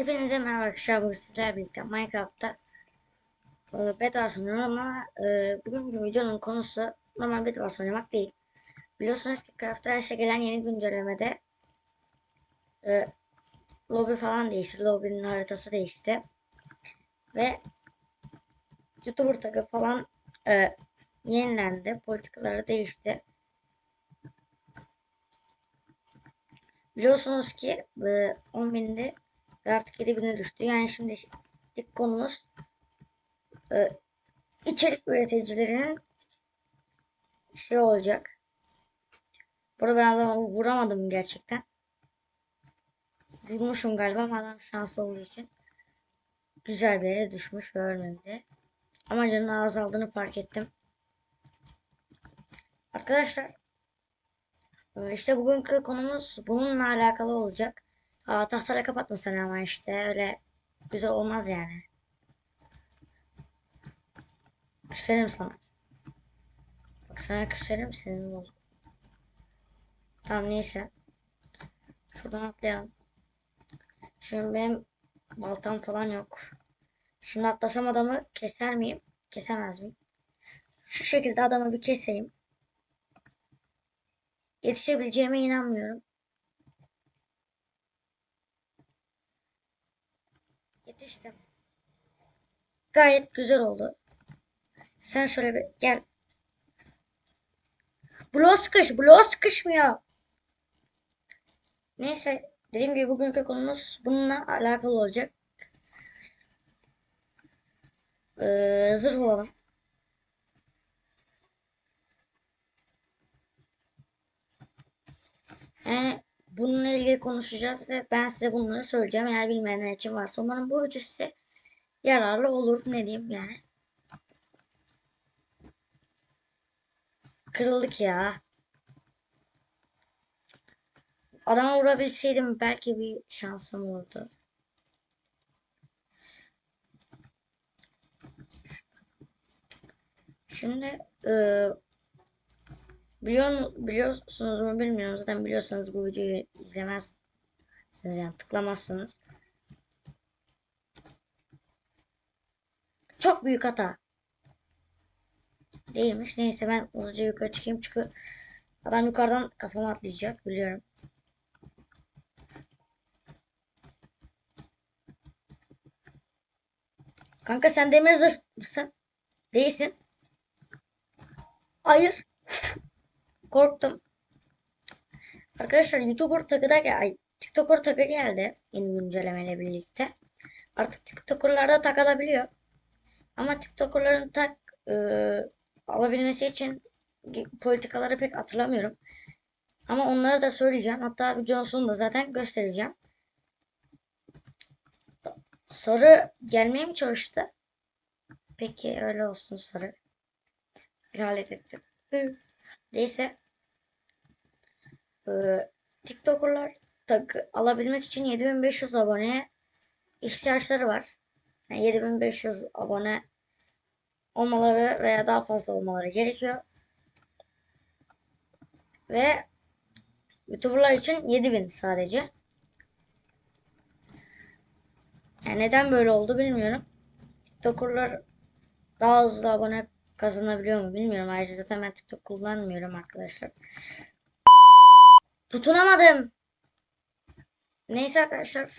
Hepinize merhaba arkadaşlar. Bugün sizlerle birlikte Minecraft'ta e, Bedwars oynuyorum ama e, bugünkü videonun konusu normal Bedwars oynamak değil. Biliyorsunuz ki Craft Rice'e gelen yeni güncellemede e, lobi falan değişti. Lobinin haritası değişti. Ve YouTuber tagı falan e, yenilendi. Politikaları değişti. Biliyorsunuz ki e, 10.000'de ve artık 7000'e düştü. Yani şimdi ilk konumuz e, içerik üreticilerinin şey olacak. Burada ben adamı vuramadım gerçekten. Vurmuşum galiba ama adam şanslı olduğu için. Güzel bir yere düşmüş ve ölmedi. Ama canının azaldığını fark ettim. Arkadaşlar e, işte bugünkü konumuz bununla alakalı olacak. Aa, tahtayla kapatma sen ama işte öyle güzel olmaz yani. Küserim sana. Bak sana küserim senin bozuk. Tamam neyse. Şuradan atlayalım. Şimdi benim baltam falan yok. Şimdi atlasam adamı keser miyim? Kesemez miyim? Şu şekilde adamı bir keseyim. Yetişebileceğime inanmıyorum. Yetiştim. Gayet güzel oldu. Sen şöyle bir gel. Bloğa sıkış. Bloğa sıkışmıyor. Neyse. Dediğim gibi bugünkü konumuz bununla alakalı olacak. Ee, zırh olalım. Yani bununla ilgili konuşacağız ve ben size bunları söyleyeceğim. Eğer bilmeyenler için varsa umarım bu video size yararlı olur. Ne diyeyim yani. Kırıldık ya. Adama vurabilseydim belki bir şansım olurdu. Şimdi e, biliyor, biliyorsunuz mu bilmiyorum. Zaten biliyorsanız bu videoyu izlemezsiniz yani tıklamazsınız. Çok büyük hata. Değilmiş. Neyse ben hızlıca yukarı çıkayım çünkü adam yukarıdan kafama atlayacak biliyorum. Kanka sen demir zırh mısın? Değilsin. Hayır. Korktum. Arkadaşlar YouTuber tagı da geldi. TikToker tagı geldi. Yeni güncellemeyle birlikte. Artık TikToker'larda tag alabiliyor. Ama TikToker'ların tag e, alabilmesi için politikaları pek hatırlamıyorum. Ama onları da söyleyeceğim. Hatta videonun sonunda zaten göstereceğim. Soru gelmeye mi çalıştı? Peki öyle olsun soru. İhalet ettim. Neyse. Ee, TikToker'lar tag alabilmek için 7500 aboneye ihtiyaçları var. Yani 7500 abone olmaları veya daha fazla olmaları gerekiyor. Ve YouTuber'lar için 7000 sadece. Yani neden böyle oldu bilmiyorum. TikToker'lar daha hızlı abone kazanabiliyor mu bilmiyorum. Ayrıca zaten ben TikTok kullanmıyorum arkadaşlar. Tutunamadım. Neyse arkadaşlar.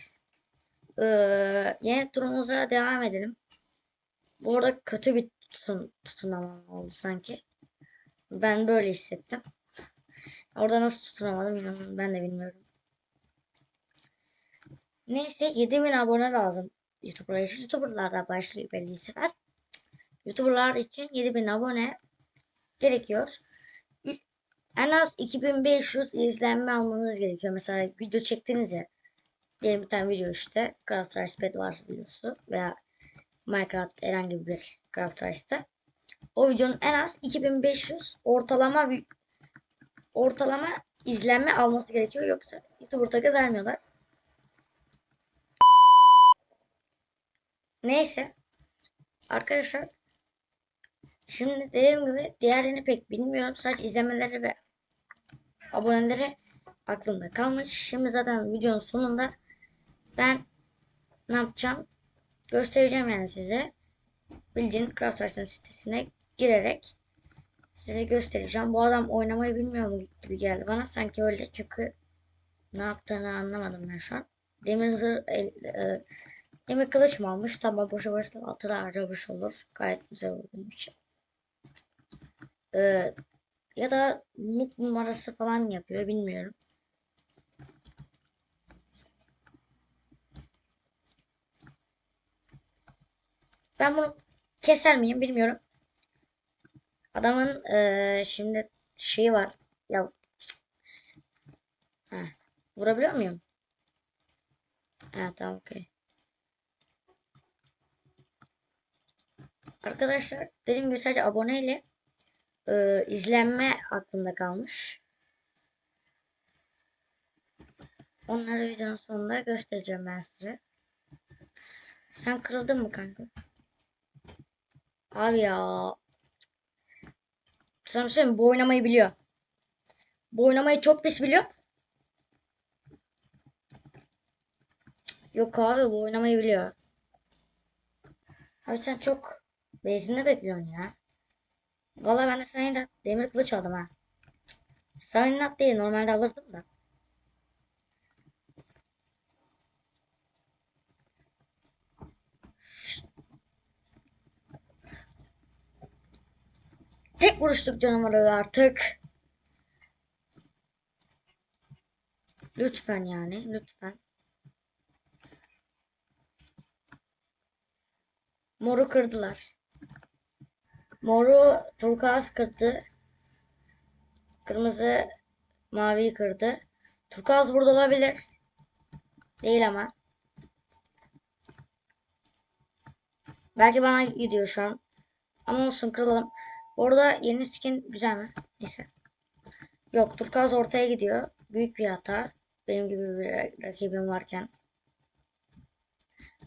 Ee, yeni turumuza devam edelim. Bu arada kötü bir tutun, tutunamam oldu sanki. Ben böyle hissettim. Orada nasıl tutunamadım ben de bilmiyorum. Neyse 7000 abone lazım. YouTuber'lar için. YouTuber'lar da başlıyor belli sefer. YouTuber'lar için 7000 abone gerekiyor. En az 2500 izlenme almanız gerekiyor. Mesela video çektiniz ya. Diyelim bir tane video işte. Craft Rice Bed var videosu. Veya Minecraft herhangi bir Craft Rice'da. O videonun en az 2500 ortalama ortalama izlenme alması gerekiyor. Yoksa YouTuber tagı vermiyorlar. Neyse. Arkadaşlar. Şimdi dediğim gibi diğerlerini pek bilmiyorum. Sadece izlemeleri ve aboneleri aklımda kalmış. Şimdi zaten videonun sonunda ben ne yapacağım? Göstereceğim yani size. Bildiğin Craft Arts'ın sitesine girerek size göstereceğim. Bu adam oynamayı bilmiyor mu gibi geldi bana. Sanki öyle çünkü ne yaptığını anlamadım ben şu an. Demir zırh, el- e, demir kılıç mı almış? Tamam boşa boşa altı da aramış olur. Gayet güzel olur benim için. E, ya da mut numarası falan yapıyor bilmiyorum. Ben bunu keser miyim bilmiyorum. Adamın eee, şimdi şeyi var. Ya Heh, vurabiliyor muyum? Ha tamam okey. Arkadaşlar dediğim gibi sadece aboneyle eee, izlenme aklımda kalmış. Onları videonun sonunda göstereceğim ben size. Sen kırıldın mı kanka? Abi ya. Sana şey söyleyeyim? Bu oynamayı biliyor. Bu oynamayı çok pis biliyor. Yok abi bu oynamayı biliyor. Abi sen çok base'inde bekliyorsun ya. Valla ben de sana inat demir kılıç aldım ha. Sana inat değil normalde alırdım da. Tek vuruşluk canavarı artık. Lütfen yani lütfen. Moru kırdılar. Moru turkuaz kırdı. Kırmızı maviyi kırdı. Turkuaz burada olabilir. Değil ama. Belki bana gidiyor şu an. Ama olsun kıralım. Orada yeni skin güzel mi? Neyse. Yok turkuaz ortaya gidiyor. Büyük bir hata. Benim gibi bir rakibim varken.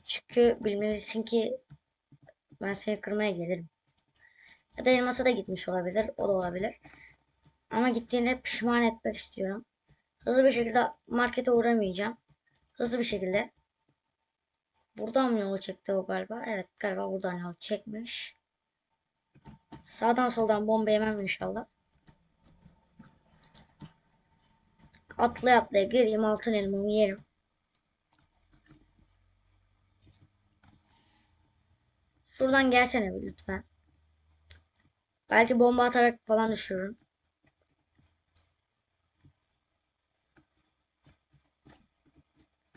Çünkü bilmelisin ki ben seni kırmaya gelirim. Ya da elmasa da gitmiş olabilir. O da olabilir. Ama gittiğinde pişman etmek istiyorum. Hızlı bir şekilde markete uğramayacağım. Hızlı bir şekilde. Buradan mı yol çekti o galiba? Evet galiba buradan yol çekmiş. Sağdan soldan bomba yemem inşallah. Atlaya atlaya gireyim altın elmamı yerim. Şuradan gelsene bir lütfen. Belki bomba atarak falan düşürürüm.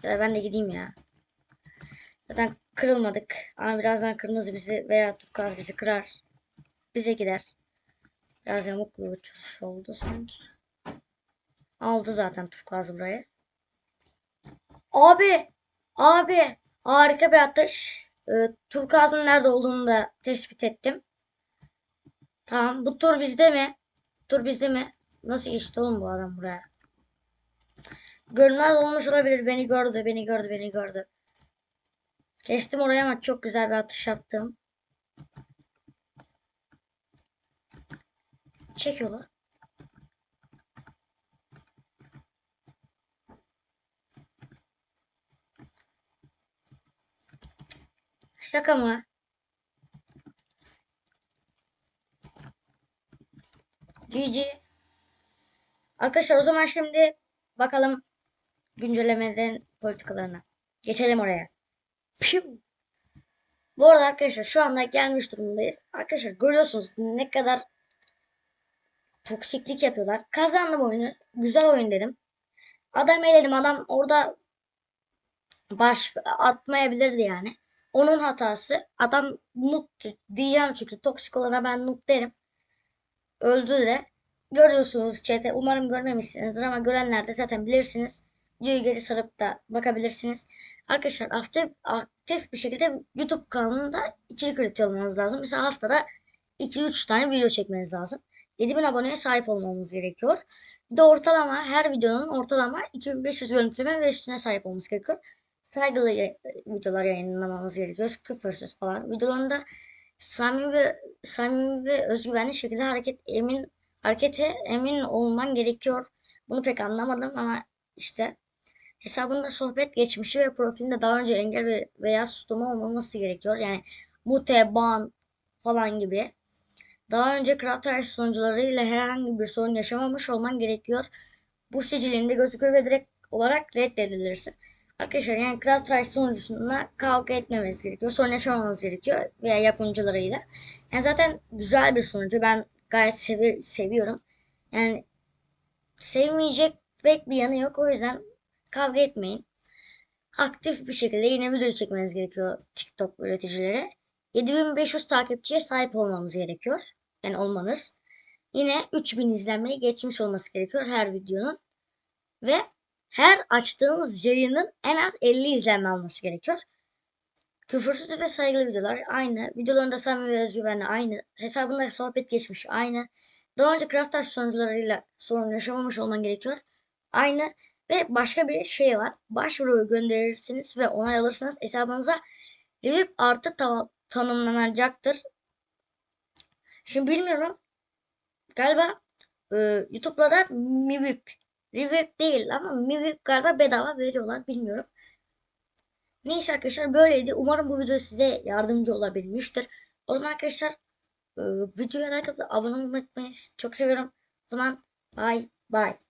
Ya ben de gideyim ya. Zaten kırılmadık. Ama birazdan kırmızı bizi veya turkuaz bizi kırar. Bize gider. Biraz yamuk uçuş oldu sanki. Aldı zaten turkuaz burayı. Abi! Abi! Harika bir atış. Ee, turkuazın nerede olduğunu da tespit ettim. Tamam. Bu tur bizde mi? Tur bizde mi? Nasıl geçti oğlum bu adam buraya? Görünmez olmuş olabilir. Beni gördü, beni gördü, beni gördü. Kestim oraya ama çok güzel bir atış yaptım. Çek yolu. Şaka mı? GG. Arkadaşlar o zaman şimdi bakalım güncellemeden politikalarına. Geçelim oraya. Piu. Bu arada arkadaşlar şu anda gelmiş durumdayız. Arkadaşlar görüyorsunuz ne kadar toksiklik yapıyorlar. Kazandım oyunu. Güzel oyun dedim. Adam eledim. Adam orada baş atmayabilirdi yani. Onun hatası. Adam noob diyeceğim çünkü toksik olana ben noob derim. Öldü de. Görüyorsunuz chat'e. Umarım görmemişsinizdir ama görenler de zaten bilirsiniz. Videoyu geri sarıp da bakabilirsiniz. Arkadaşlar aktif, aktif bir şekilde YouTube kanalında içerik üretiyor olmanız lazım. Mesela haftada 2-3 tane video çekmeniz lazım. 7000 aboneye sahip olmamız gerekiyor. Bir de ortalama her videonun ortalama 2500 görüntüleme ve üstüne sahip olması gerekiyor. Saygılı videolar yayınlamamız gerekiyor. Küfürsüz falan. Videolarında samimi ve, samimi ve özgüvenli şekilde hareket emin harekete emin olman gerekiyor. Bunu pek anlamadım ama işte Hesabında sohbet geçmişi ve profilinde daha önce engel ve- veya susturma olmaması gerekiyor. Yani mute, ban falan gibi. Daha önce Crafters sunucularıyla herhangi bir sorun yaşamamış olman gerekiyor. Bu sicilinde gözükür ve direkt olarak reddedilirsin. Arkadaşlar yani Crafters sunucusunda kavga etmemeniz gerekiyor. Sorun yaşamamanız gerekiyor veya yapımcılarıyla. Yani zaten güzel bir sunucu. Ben gayet sevi- seviyorum. Yani sevmeyecek pek bir yanı yok. O yüzden kavga etmeyin. Aktif bir şekilde yine video çekmeniz gerekiyor TikTok üreticilere. 7500 takipçiye sahip olmamız gerekiyor. Yani olmanız. Yine 3000 izlenmeyi geçmiş olması gerekiyor her videonun. Ve her açtığınız yayının en az 50 izlenme alması gerekiyor. Küfürsüz ve saygılı videolar aynı. Videolarında samimi ve özgüvenli aynı. Hesabında sohbet geçmiş aynı. Daha önce Crafters sunucularıyla sorun yaşamamış olman gerekiyor. Aynı. Ve başka bir şey var. Başvuru gönderirsiniz ve onay alırsanız hesabınıza Revip artı ta- tanımlanacaktır. Şimdi bilmiyorum. Galiba e, YouTube'da da Mivip. Revip değil ama Mivip galiba bedava veriyorlar. Bilmiyorum. Neyse arkadaşlar böyleydi. Umarım bu video size yardımcı olabilmiştir. O zaman arkadaşlar e, videoya like atıp abone olmayı unutmayın. Çok seviyorum. O zaman bye bye.